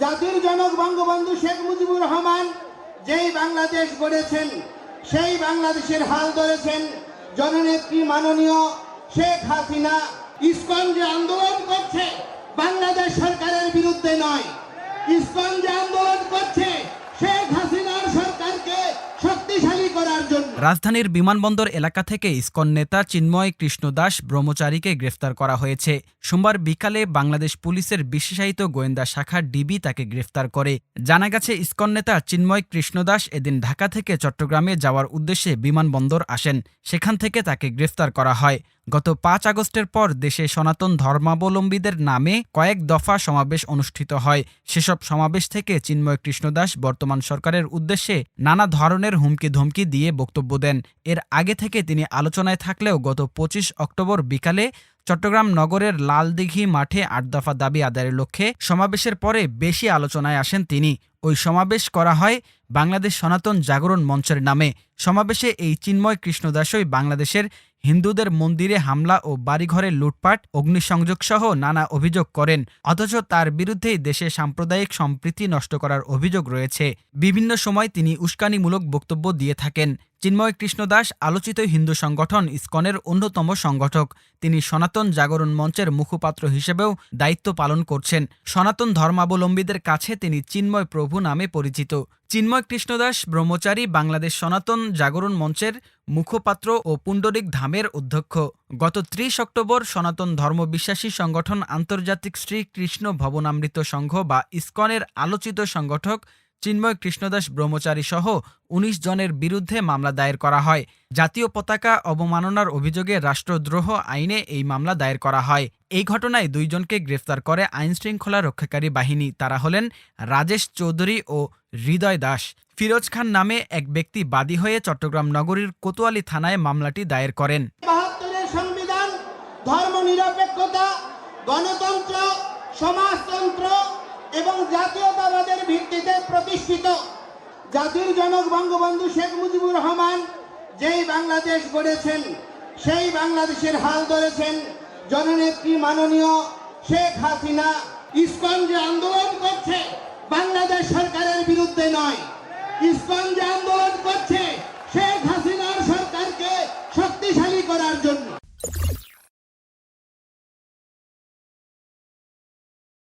জাতির জনক বঙ্গবন্ধু শেখ মুজিবুর রহমান যেই বাংলাদেশ গড়েছেন, সেই বাংলাদেশের হাল ধরেছেন, জননেত্রী মাননীয় শেখ হাসিনা ইসকন যে আন্দোলন করছে, বাংলাদেশ সরকারের বিরুদ্ধে নয়। রাজধানীর বিমানবন্দর এলাকা থেকে ইসকন নেতা চিন্ময় কৃষ্ণ দাস ব্রহ্মচারীকে গ্রেফতার করা হয়েছে। সোমবার বিকালে বাংলাদেশ পুলিশের বিশেষায়িত গোয়েন্দা শাখা ডিবি তাকে গ্রেফতার করে। জানা গেছে, ইস্কন নেতা চিন্ময় কৃষ্ণদাস এদিন ঢাকা থেকে চট্টগ্রামে যাওয়ার উদ্দেশ্যে বিমানবন্দর আসেন। সেখান থেকে তাকে গ্রেফতার করা হয়। গত পাঁচ আগস্টের পর দেশে সনাতন ধর্মাবলম্বীদের নামে কয়েক দফা সমাবেশ অনুষ্ঠিত হয়। সেসব সমাবেশ থেকে চিন্ময় কৃষ্ণদাস বর্তমান সরকারের উদ্দেশ্যে নানা ধরনের হুমকি ধমকি দিয়ে বক্তব্য দেন। এর আগে থেকে তিনি আলোচনায় থাকলেও গত পঁচিশ অক্টোবর বিকালে চট্টগ্রাম নগরের লালদিঘি মাঠে আট দফা দাবি আদায়ের লক্ষ্যে সমাবেশের পরে বেশি আলোচনায় আসেন তিনি। ওই সমাবেশ করা হয় বাংলাদেশ সনাতন জাগরণ মঞ্চের নামে। সমাবেশে এই চিন্ময় কৃষ্ণদাসই বাংলাদেশের হিন্দুদের মন্দিরে হামলা ও বাড়িঘরে লুটপাট অগ্নিসংযোগ সহ নানা অভিযোগ করেন। অথচ তার বিরুদ্ধেই দেশে সাম্প্রদায়িক সম্প্রীতি নষ্ট করার অভিযোগ রয়েছে। বিভিন্ন সময় তিনি উস্কানিমূলক বক্তব্য দিয়ে থাকেন। চিন্ময় কৃষ্ণদাস আলোচিত হিন্দু সংগঠন ইসকনের অন্যতম সংগঠক। তিনি সনাতন জাগরণ মঞ্চের মুখপাত্র হিসেবেও দায়িত্ব পালন করছেন। সনাতন ধর্মাবলম্বীদের কাছে তিনি চিন্ময় প্রভু নামে পরিচিত। চিন্ময় কৃষ্ণদাস ব্রহ্মচারী বাংলাদেশ সনাতন জাগরণ মঞ্চের মুখপাত্র ও পুণ্ডরিক ধামের অধ্যক্ষ। গত ত্রিশ অক্টোবর সনাতন ধর্মবিশ্বাসী সংগঠন আন্তর্জাতিক শ্রীকৃষ্ণ ভবনামৃত সংঘ বা ইসকনের আলোচিত সংগঠক চিন্ময় কৃষ্ণদাস ব্রহ্মচারী সহ উনিশ জনের বিরুদ্ধে মামলা দায়ের করা হয়। জাতীয় পতাকা অবমাননার অভিযোগে রাষ্ট্রদ্রোহ আইনে এই মামলা দায়ের করা হয়। এই ঘটনায় দুইজনকে গ্রেফতার করে আইনশৃঙ্খলা রক্ষাকারী বাহিনী। তারা হলেন রাজেশ চৌধুরী ও হৃদয় দাস। ফিরোজ খান নামে এক ব্যক্তি বাদী হয়ে চট্টগ্রাম নগরীর কোতোয়ালি থানায় মামলাটি দায়ের করেন। সংবিধান গণতন্ত্র সমাজতন্ত্র এবং জাতীয়তাবাদের ভিত্তিতে প্রতিষ্ঠিত জাতির জনক বঙ্গবন্ধু শেখ মুজিবুর রহমান যেই বাংলাদেশ গড়েছেন, সেই বাংলাদেশের হাল ধরেছেন, জননেত্রী মাননীয় শেখ হাসিনা ইসকন যে আন্দোলন করছে, বাংলাদেশ সরকারের বিরুদ্ধে নয়। ইসকন যে